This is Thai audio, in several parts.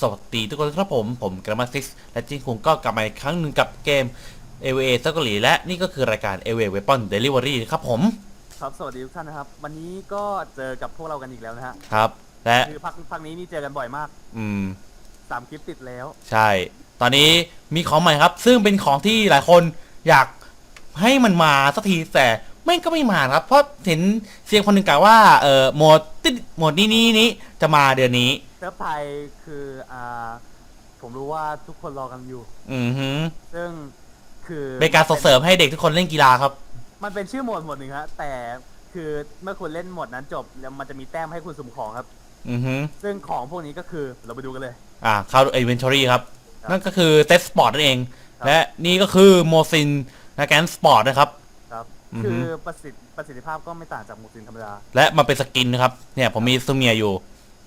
สวัสดีทุกคนครับผม ผมกรามาซิกและจิงคุงก็กลับมาอีกครั้งหนึ่งกับเกม AVA ซักเกาหลีและนี่ก็คือรายการ AVA Weapon Delivery ครับผม ครับสวัสดีทุกท่านนะครับ วันนี้ก็เจอกับพวกเรากันอีกแล้วนะฮะครับ และคือพักพักนี้นี่เจอกันบ่อยมากอืมสามคลิปติดแล้ว ใช่ ตอนนี้มีของใหม่ครับ ซึ่งเป็นของที่หลายคนอยากให้มันมาสักทีแต่ไม่งก็ไม่มาครับ เพราะเห็นเสียงคนหนึ่งกล่าวว่าเอ่อโหมดติดโหมดนี้นี้นี้จะมาเดือนนี้ เซิร์ฟไทยคืออ่าผมรู้ว่าทุกคนรอกันอยู่ อือฮึซึ่งคือเป็นการส่งเสริมให้เด็กทุกคนเล่นกีฬาครับ มันเป็นชื่อโหมดโหมดหนึ่งฮะแต่คือเมื่อคุณเล่นโหมดนั้นจบแล้วมันจะมีแต้มให้คุณสุ่มของครับ อือฮึซึ่งของพวกนี้ก็คือเราไปดูกันเลย อ่าเข้า inventory ครับ ครับนั่นก็คือเตสสปอร์ตนั่นเอง ครับ และนี่ก็คือโมซินนะแกนสปอร์ตนะครับ ครับ อือฮึ คือประสิทธิประสิทธิภาพก็ไม่ต่างจากหมูซินธรรมดา และมันเป็นสกินนะครับ เนี่ยผมมีซูเมียอยู่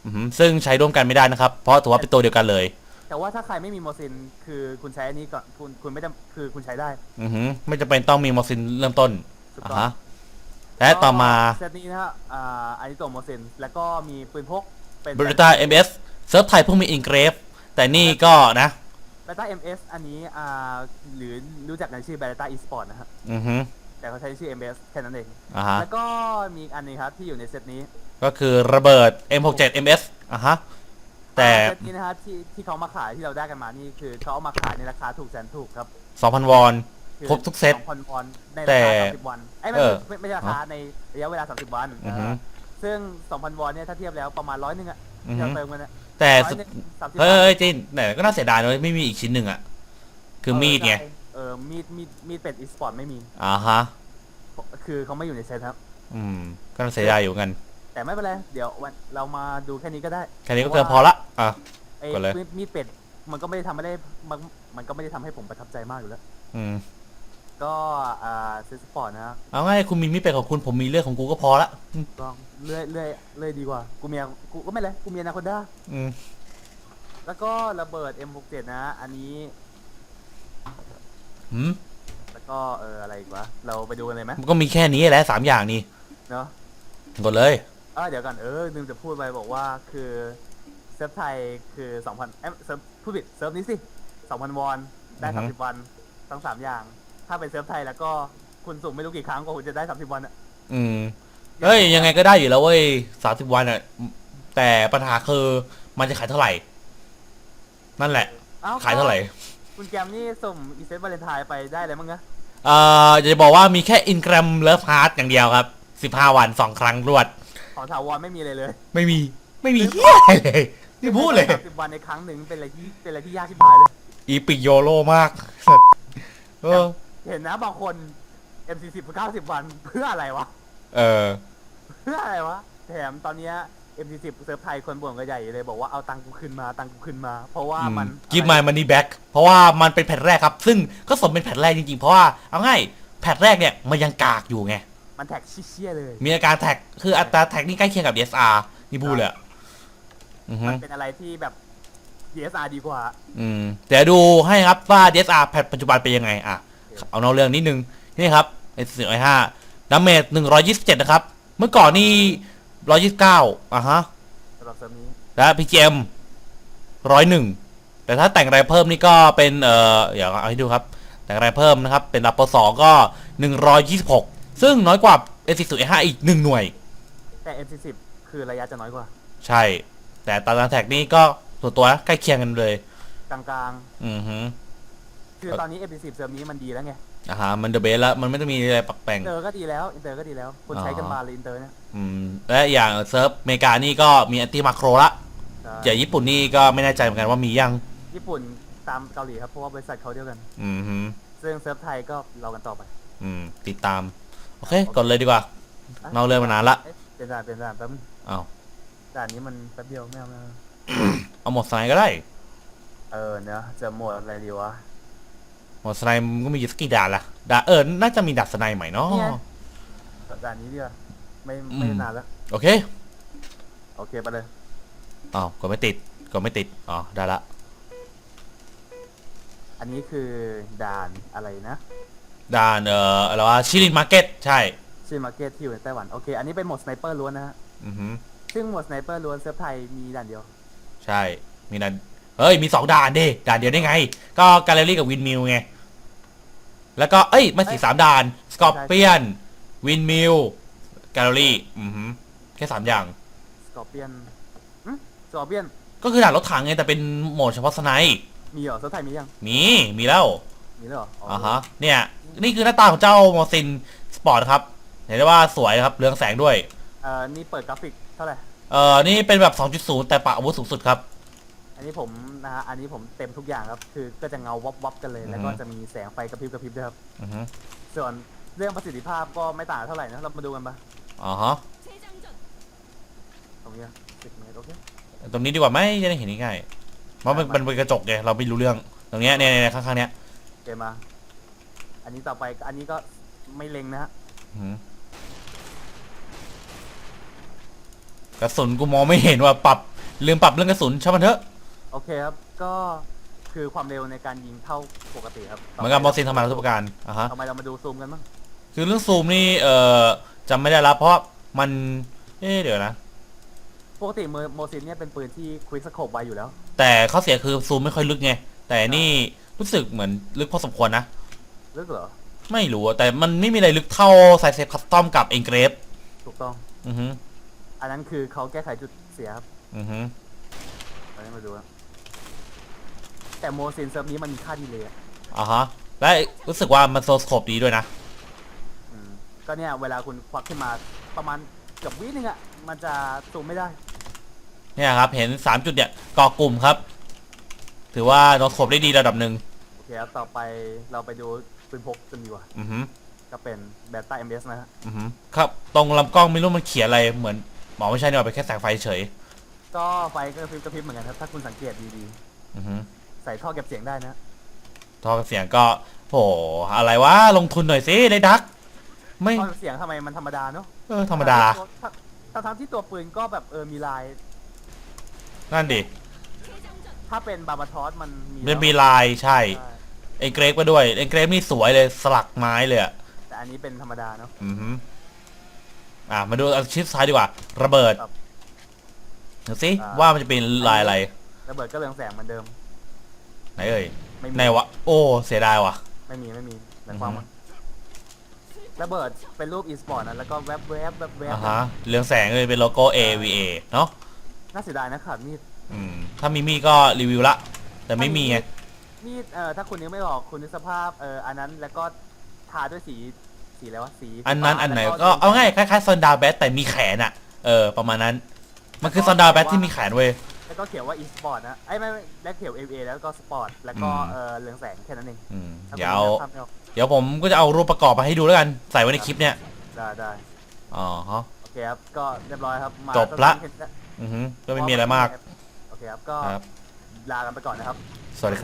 อือฮึซึ่งใช้ร่วมกันไม่ได้นะครับ เพราะถือว่าเป็นตัวเดียวกันเลย แต่ว่าถ้าใครไม่มีโมซินคือคุณใช้อันนี้ก่อนคุณคุณไม่ได้คือคุณใช้ได้อือฮึไม่จำเป็นต้องมีโมซินเริ่มต้นถูกอ่าต้องฮะและต่อมาเซตนี้นะฮะอ่าอันนี้ตัวโมซินแล้วก็มีปืนพกเป็นบริต้า MS เซิร์ฟไทยเพิ่งมีอินเกรฟแต่นี่ก็นะ เบต้าเอ็มเอสอันนี้อ่าหรือรู้จักในชื่อเบต้าอีสปอร์ตนะฮะอือฮึแต่เขาใช้ชื่อ MS แค่นั้นเอง อ่าฮะแล้วก็มีอีกอันหนึงครับที่อยู่ในเซตนี้ ก็คือระเบิด M67 MS อะฮะ แต่ เซตนี้นะฮะที่ที่เขามาขายที่เราได้กันมานี่คือเขาเอามาขายในราคาถูกแสนถูกครับ2,000 วอน อครบทุกเซต สองพันวอนในแต่ราคา30วันไอ้ยไม่เออไม่ไม่ใช่ราคาในระยะเวลา30วันอือฮึ เออซึ่ง2,000วอนเนี่ยถ้าเทียบแล้วประมาณร้อยหนึงอะอือที่ฮึเราเติมกันอะแต่ร้อยสุดหนึ่งสามสิบเฮ้บาทยจินแต่ก็น่าเสียดายเลยไม่มีอีกชิ้นหนึ่งอะ คือมีดไงใช่เออมีดมีดมีดเป็ดอีสปอร์ตไม่มี อ่าฮะ คือเขาไม่อยู่ในเซตครับ อืม ก็น่าเสียดายอยู่เหมือนกัน แต่ไม่เป็นไร เดี๋ยววันเรามาดูแค่นี้ก็ได้แค่นี้ก็เกินพอละอะ ไอ้กดเลยมีดมีดเป็ด มันก็ไม่ได้ทำไม่ได้มันมันก็ไม่ได้ทำให้ผมประทับใจมากอยู่แล้ว อืมก็อ่าเซตสปอร์ตนะเอาง่ายคุณมีมีดเป็นของคุณผมมีเลือดของกูก็พอละอืมก็เลื่อยเลื่อยเลื่อยดีกว่า กูมีกูก็ไม่เลยกูมีอนาคตด้า อืมแล้วก็ระเบิด M67 นะ อันนี้ หืมแล้วก็เอออะไรอีกวะ เราไปดูกันเลยไหมมันก็มีแค่นี้แหละสามอย่างนี่เนาะกดเลย เออเดี๋ยวก่อนเออลืมจะพูดไปบอกว่าคือเซิร์ฟไทยคือ2,000เอ้ยเซิร์ฟพูดผิดเซิร์ฟนี้สิ2,000วอนได้อือฮึ30วันทั้งสามอย่าง ถ้าเป็นเซิร์ฟไทยแล้วก็คุณสุ่มไม่รู้กี่ครั้งก็คุณจะได้30วันอะอืมเอ้ยยังไงก็ได้อยู่แล้วเว้ยสามสิบวันอะ แต่ปัญหาคือมันจะขายเท่าไหร่ นั่นแหละ อ้ขายเท่าไหร่ คุณแกมนี่สุ่มอีเซนต์วาเลนไทน์ไปได้อะไรมั้งนะเอ่อจะบอกว่ามีแค่อินกร m มเลิฟฮาร์ดอย่างเดียวครับสิบห้าวันสองครั้งรวด ของถาวรไม่มีเลยเลยไม่มีไม่มีเฮียอะไรเลยนี่พูดเลยสามสิบวันในครั้งหนึ่งเป็นอะไรที่เป็นอะไรที่ยากที่หายเลย อีปิโยโลมากเออ เห็นนะบางคน M40 90 วันเพื่ออะไรวะ เออ เพื่ออะไรวะ แถมตอนเนี้ย M40 เซิร์ฟไทยคนบ่นกันใหญ่เลยบอกว่าเอาตังค์กูคืนมาตังค์กูคืนมา เพราะว่ามันกิฟต์มายมันนี่แบ็กเพราะว่ามันเป็นแผ่นแรกครับ ซึ่งก็สมเป็นแผ่นแรกจริงๆ เพราะว่าเอาง่ายแผ่นแรกเนี่ยมันยังกากอยู่ไง มันแท็กเชี่ยๆเลย มีอาการแท็กคืออัตราแท็กนี่ใกล้เคียงกับ DSR นี่พูดเลยอะอือฮึมันเป็นอะไรที่แบบ DSR ดีกว่า อืมเดี๋ยวดูให้ครับว่า DSR แผ่นปัจจุบันเป็นยังไงอะเอานอกเรื่องนิดนึงนี่ครับไอ้สี่ร้อยห้าดาเมจหนึ่งร้อยยี่สิบเจ็ดนะครับ เมื่อก่อนนี่ร้อยยี่สิบเก้าอะฮะสำหรับเซิร์ฟนี้และ PGM ร้อยหนึ่งแต่ถ้าแต่งอะไรเพิ่มนี่ก็เป็นเอ่อเดี๋ยวเอาให้ดูครับ แต่งอะไรเพิ่มนะครับ เป็นดับเบิลสองก็หนึ่งร้อยยี่สิบหก ซึ่งน้อยกว่า S 4 0 5อีกหนึ่งหน่วย แต่ M40 คือระยะจะน้อยกว่า ใช่ แต่ตารางแท็กนี่ก็ส่วนตัวใกล้เคียงกันเลย กลางอือฮึๆ คือตอนนี้ M40 เซิร์ฟนี้มันดีแล้วไงอ่าฮะมันเดอะเบสแล้ว มันไม่ต้องมีอะไรปรับแต่งอินเตอร์ก็ดีแล้วอินเตอร์ก็ดีแล้วคนใช้กันมาเลยอินเตอร์เนี่ยอืม และอย่างเซิร์ฟอเมริกานี่ก็มีอันติมาโครละใช่อย่างญี่ปุ่นนี่ก็ไม่แน่ใจเหมือนกันว่ามียัง ญี่ปุ่นตามเกาหลีครับเพราะว่าบริษัทเขาเดียวกัน อืมฮึซึ่งเซิร์ฟไทยก็เรากันต่อไป อืม ติดตาม โอเคกดเลยดีกว่าเมาเรื่องมานานละ เอ๊เป็นด่านเป็นด่านแป๊บนึงเอาด่านนี้มันแป๊บเดียวไม่เอาไม่เอาเอาหมดสไนด์ก็ได้ เออเนอะจะหมดอะไรดีวะหมดสไนด์มันก็มีอยู่สักกี่ด่านละด่านเออ น่าจะมีด่านสไนด์ใหม่เนาะนี่ไงด่านนี้ดีกว่าไม่อืมไม่นานแล้วโอเคโอเคไปเลยอ้าวกดไม่ติด กดไม่ติด อ๋อ ได้ละ อันนี้คือด่านอะไรนะ ด่านเอ่ออะไรวะชิลินมาร์เก็ตใช่ชื่อมาร์เก็ตที่อยู่ในไต้หวันโอเค อันนี้เป็นโหมดสไนเปอร์ล้วนนะฮะอือฮึซึ่งโหมดสไนเปอร์ล้วนเซิร์ฟไทยมีด่านเดียว ใช่มีด่านเฮ้ยมีสองด่านดิด่านเดียวได้ไง ก็แกลเลอรี่กับวินมิลไงแล้วก็เอ้ยมันสี่สามด่านสกอร์เปียนวินมิลแกลเลอรี่อือหือแค่สามอย่าง สกอร์เปียนสกอร์เปียนก็คือด่านรถถังไงแต่เป็นโหมดเฉพาะสไนป์มีเหรอเซิร์ฟไทยมียังมีมีแล้ว มีแล้วเหรออ๋ออ่าฮะเนี่ยนี่คือหน้าตาของเจ้ามอซินสปอร์ตครับเห็นได้ว่าสวยครับเรืองแสงด้วยเอ่อนี่เปิดกราฟิกเท่าไหร่ เอ่อนี่เป็นแบบ 2.0 แต่ปะอาวุธสูงสุดครับ อันนี้ผมนะฮะ อันนี้ผมเต็มทุกอย่างครับ คือก็จะเงาวับวับๆกันเลย แล้วก็อือฮึจะมีแสงไฟกระพริบกระพริบด้วยครับ อือฮึส่วนเรื่องประสิทธิภาพก็ไม่ต่างเท่าไหร่นะ เรามาดูกันปะอ่าฮะตรงเนี้สิบเมตรโอเค ตรงนี้ดีกว่าไหมจะได้เห็นง่ายๆเพราะมันมันเป็นกระจกไงเราไม่รู้เรื่อง ตรงเนี้ยเนี่ยเนี่ยข้างๆเนี้ย เกมมา อันนี้ต่อไปอันนี้ก็ไม่เล็งนะฮะอือฮึกระสุนกูมองไม่เห็นว่าปรับลืมปรับเรื่องกระสุนช่างมันเถอะโอเคครับ ก็คือความเร็วในการยิงเท่าปกติครับเหมือนกับมอสซินทำมาทุกประการอะฮะ ทำไมเรามาดูซูมกันบ้างคือเรื่องซูมนี่เอ่อจำไม่ได้ละเพราะมัน เอ๊ะเดี๋ยวนะ ปกติมือโมซินเนี่ยเป็นปืนที่ควิกสโคปไวอยู่แล้ว แต่ข้อเสียคือซูมไม่ค่อยลึกไง แต่นี่ รู้สึกเหมือนลึกพอสมควรนะ ลึกเหรอ ไม่รู้อะแต่มันไม่มีอะไรลึกเท่าไซเซฟคัสตอมกับเอนเกรฟถูกต้อง อือฮึอันนั้นคือเขาแก้ไขจุดเสียครับอือฮึอันนี้มาดูครับแต่โมซินเซิร์ฟนี้มันมีค่าดีเลย์อะอ่าฮะ และรู้สึกว่ามันโซสโคปดีด้วยนะ อืมก็เนี่ยเวลาคุณควักขึ้นมาประมาณเกือบวินึงอะมันจะซูมไม่ได้ เนี่ยครับ เห็นสามจุดเนี่ยก่อกลุ่มครับ ถือว่าโนสโคปได้ดีระดับหนึ่งโอเคครับต่อไปเราไปดูปืนพกกันดีกว่าอือฮึก็เป็นเบต้าเอ็มเอสนะฮะอือฮึครับ ตรงลำกล้องไม่รู้มันเขียนอะไรเหมือนหมอไม่ใช่เนี่ยเป็นแค่แสงไฟเฉยก็ไฟก็กระพริบกระพริบเหมือนกันครับ ถ้าคุณสังเกตดีอือฮึๆ ใส่ท่อเก็บเสียงได้นะ ท่อเสียงก็โหอะไรวะลงทุนหน่อยสิได้ดัก ไม่ท่อเก็บเสียงทำไมมันธรรมดาเนาะเออธรรมดาทั้งทั้งๆที่ตัวปืนก็แบบเออมีลายนั่นดิ ถ้าเป็นบาบาทอสมันมีมันมีแล้วลายใช่ใช่เอนเกรฟมาด้วยเอนเกรฟนี่สวยเลยสลักไม้เลยอะแต่อันนี้เป็นธรรมดาเนาะ อือฮึอะมาดูอาชีพซ้ายดีกว่า ระเบิดครับดูสิอ่า ว่ามันจะเป็นลายอะไรระเบิดก็เรืองแสงเหมือนเดิม ไหนเอ่ยไม่มีไหนวะโอ้เสียดายว่ะ ไม่มีไม่มีหมายความว่าระเบิดเป็นรูปอีสปอร์ตนะแล้วก็แวบแวบแวบแวบอ่าฮะเรืองแสงเลยเป็นโลโก้ AVA เนาะน่าเสียดายนะขาดมีด อืมถ้ามีมีก็รีวิวละ แต่ไม่มีไง มีดเอ่อถ้าคุณยังไม่ออกคุณนึกสภาพเอ่ออันนั้นแล้วก็ทาด้วยสีสีอะไรวะสีอันนั้นฟ้อันไหนแล้วก็เอาง่ายคล้ายๆซอนดาแบทแต่มีแขนอะเออ ประมาณนั้น มันคือซอนดาแบทที่มีแขนเว้ย แล้วก็เขียนว่าอีสปอร์ตนะไอ้ยไม่ไม่แล้วเขียน AVA แล้วก็สปอร์ตแล้วก็อืม เอ่อเรืองแสงแค่นั้นเองอืมถ้าเดี๋ยวคุณนึกภาพไม่ออกเดี๋ยวผมก็จะเอารูปประกอบมาให้ดูแล้วกัน ใส่ไว้ในคลิปเนี่ย ได้ได้อ๋อฮะ โอเคครับก็เรียบร้อยครับมาจบละสั้นๆแค่นี้อือฮึก็ไม่มีอะไรมากโอเค ครับ ก็ครับ ลากันไปก่อนนะครับ สวัสดีครับ